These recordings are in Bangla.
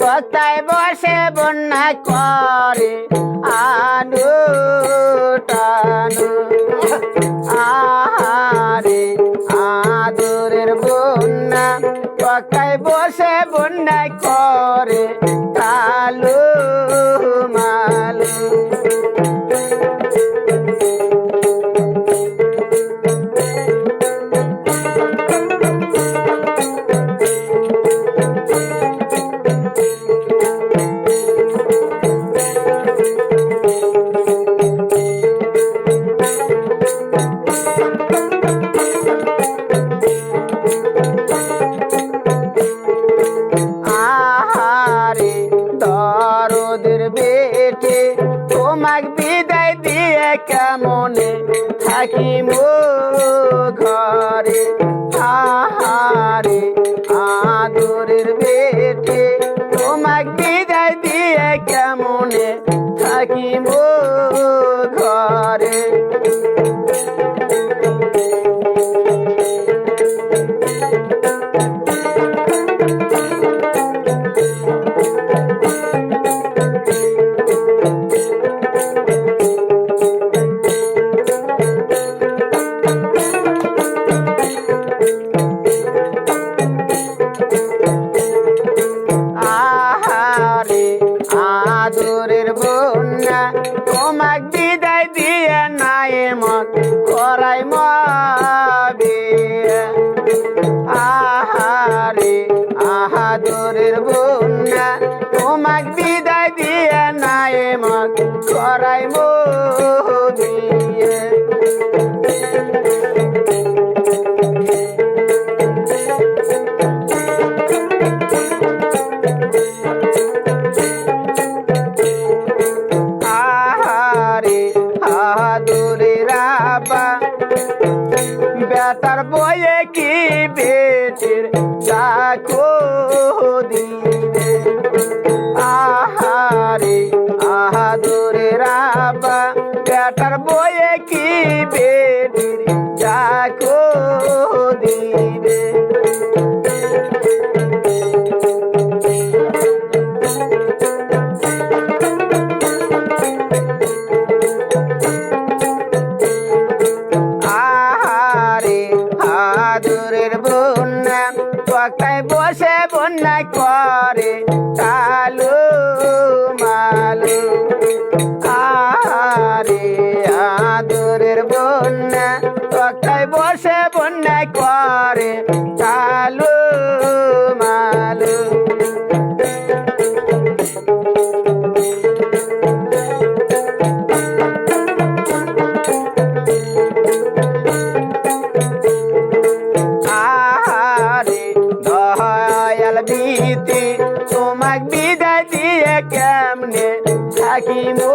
তক্তায় বসে বন্যা করে আনু টানু আহারে কেমনে থাকি মো তোমাক বিদায় দিয়ে নাই মত করাই মাবি আহারে, আহাদরের বন্যা, তোমাক বিদায় দিয়ে নাই মত করাই মোবিয়ে চাকো দিবে দয়াল বিতি তোমাক বিদায় দিয়ে কেমনে থাকি মো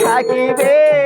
থাকিবে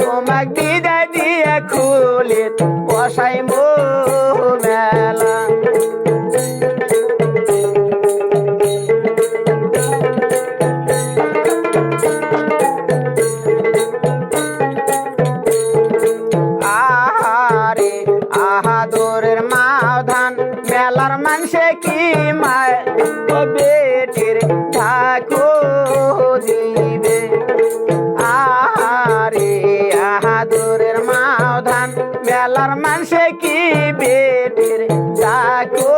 তোমাক বিদায় দিয়ে খুলে I go.